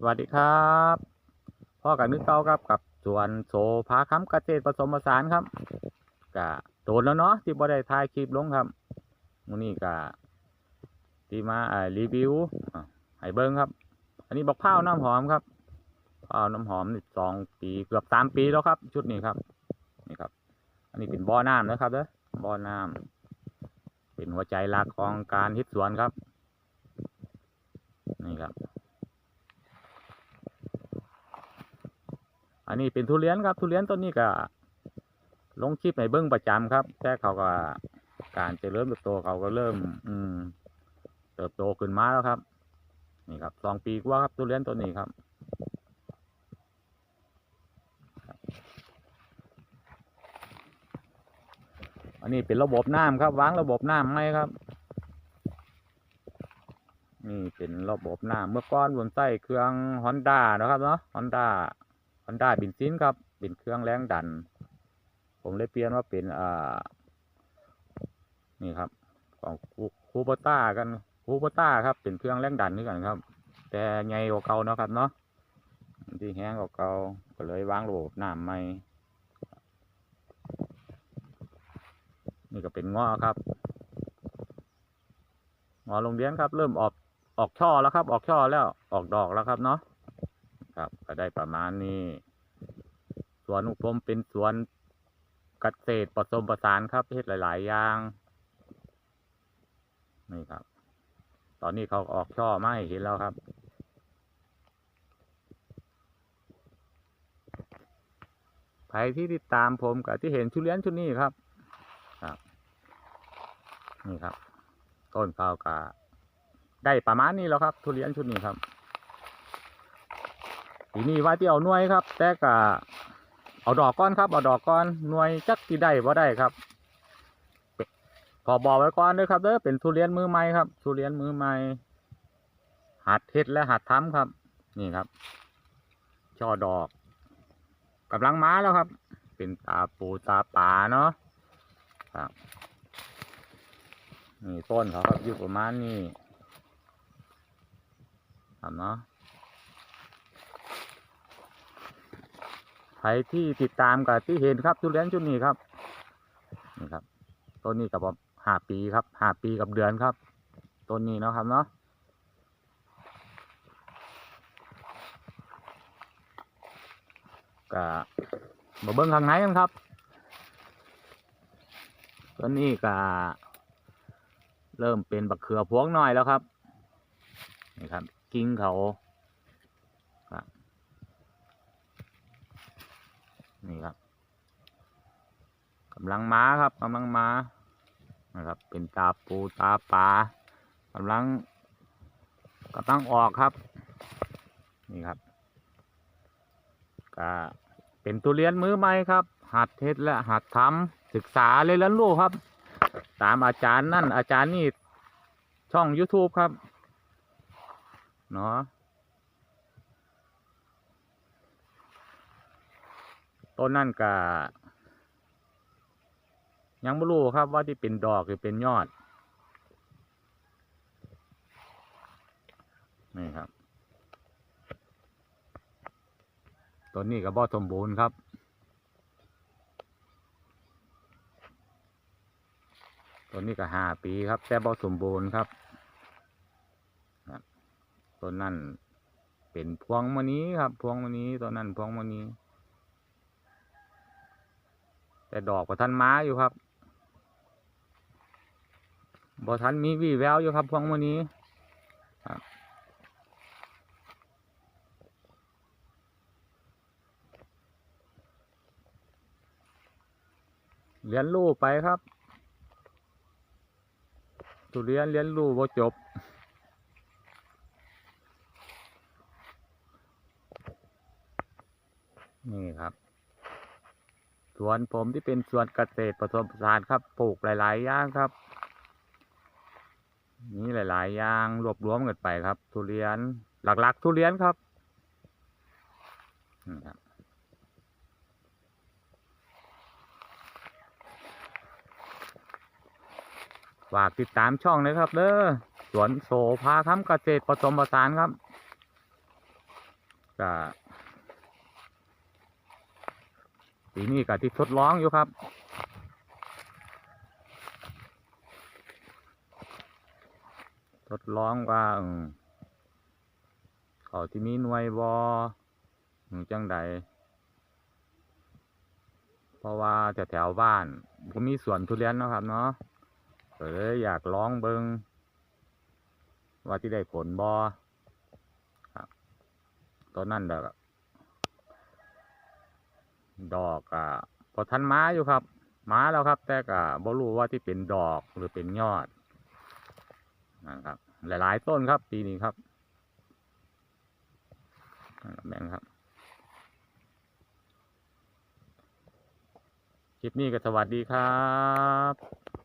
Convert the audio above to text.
สวัสดีครับพ่อกับนึกเก้าครับกับสวนโสภาค้ำเกษตรผสมผสานครับกะโดนแล้วเนาะที่บ่ได้ถ่ายคลิปลงครับวันนี้กะที่มารีวิวอะให้เบิ้งครับ อันนี้บอกข้าวน้ำหอมครับข้าวน้ำหอมนี่สองปีเกือบสามปีแล้วครับ ชุดนี้ครับนี่ครับ อันนี้เป็นบ่อน้ำนะครับเด้อบ่อน้ำเป็นหัวใจหลักของการฮ็ดสวนครับ นี่ครับ อันนี้เป็นทุเรียนครับ ทุเรียนต้นนี้ก็ลงคลิปในเบิ้องประจำครับ แต่เขาก็การจะเริญเติบโตเขาก็เริ่ม อืม เติบโตขึ้นมาแล้วครับ นี่ครับสองปีกว่าครับทุเรียนต้นนี้ครับอันนี้เป็นระบบน้ำครับวางระบบน้ำไหมครับ นี่เป็นระบบน้ำเมื่อก่อนบนใส่เครื่องฮอนด้านะครับเนาะฮอนด้า อนด้าบินซินครับเป็นเครื่องแรงดัน ผมเลยเปลี่ยนว่าเป็นอ่านี่ครับ ของคูปต้ากันคูปต้าครับ เป็นเครื่องแรงดันนี่กันครับ แต่ใหญ่กว่าเก่าเนาะครับเนาะที่แห้งกว่าเก่าก็เลยวางระบบน้ำใหม่นี่ก็เป็นง้อครับงอโรงเรียนครับ เริ่มออกออกช่อแล้วครับ ออกช่อแล้วออกดอกแล้วครับเนาะ ครับ ก็ได้ประมาณนี้ สวนของผมเป็นสวนเกษตรผสมผสานครับเฮ็ดหลาย ๆ อย่างนี่ครับ ตอนนี้เขาออกช่อมาให้เห็นแล้วครับ ใครที่ติดตามผมกับที่เห็นชุเลียนชุดนี้ครับ ครับ นี่ครับ ต้นข้าวกาได้ประมาณนี้แล้วครับ ทุเรียนชุดนี้ครับ ทีนี้ว่าที่เอาหน่วยครับ แต่กะเอาดอกก้อนครับ เอาดอกก้อนหน่วยจักที่ได้บ่ได้ครับขอบอกไว้ก่อนด้วยครับเด้อเป็นทุเรียนมือใหม่ครับ ทุเรียนมือใหม่หัดเฮ็ดและหัดทำครับ นี่ครับช่อดอกกำลังมาแล้วครับ เป็นตาปูตาป่าเนาะครับนี่ต้นเขาครับอยู่ประมาณนี้ครับเนาะ ใครที่ติดตามกับที่เห็นครับทุเรียนชุดนี้ครับนี่ครับต้นนี้กับห้าปีครับห้าปีกับเดือนครับต้นนี้นะครับเนาะก็มาเบิ้งข้างในกันครับตอนนี้ก็เริ่มเป็นบักเขือพวงหน่อยแล้วครับนี่ครับ กิ้งเขาครับ นี่ครับกำลังม้าครับกำลังม้านะครับ เป็นตาปูตาปลากำลังกำลังออกครับ นี่ครับก็เป็นตุเรียนมือใหม่ครับ หัดเทศและหัดทำศึกษาเลยแล้วลูกครับ ตามอาจารย์นั่นอาจารย์นี่ช่อง YouTube ครับ เนาะ ต้นนั่นก็ยังไม่รู้ครับว่าที่เป็นดอกหรือเป็นยอด นี่ครับต้นนี้ก็บบ่สมบูรณ์ครับต้นนี้ก็ห้าปีครับ แต่บ่สมบูรณ์ครับต้นนั่นเป็นพวงมณีครับ พวงมณีต้นนั้นพวงมณี แต่ดอกก็ทันม้าอยู่ครับบ่ทันมีวี่แววอยู่ครับพวงมณีครับเรียนรู้ไปครับทุเรียนเรียนรู้บ่จบนี่ครับ สวนผมที่เป็นสวนเกษตรผสมผสานครับ ปลูกหลาย ๆ อย่างครับนี่หลาย ๆ อย่างรวบรวมกันไปครับ ทุเรียนหลัก ๆ ทุเรียนครับครับฝากติดตามช่องนะครับเด้อสวนโสภาค้ำเกษตรผสมผสานครับก็ ปีนี้ก็ที่ทดลองอยู่ครับ ทดลองว่าเขาที่มีหน่วยบอจังใดเพราะว่าแถวแถวบ้านผมมีสวนทุเรียนนะครับเนาะเลยอยากลองเบิงว่าที่ได้ผลบอครับตอนนั้นเดอก ดอกอะพอทันม้าอยู่ครับม้าแล้วครับ แต่ก็บ่รู้ว่าที่เป็นดอกหรือเป็นยอดนะครับ หลาย ๆ ต้นครับ ปีนี้ครับแบแม่นครับคลิปนี้ก็สวัสดีครับ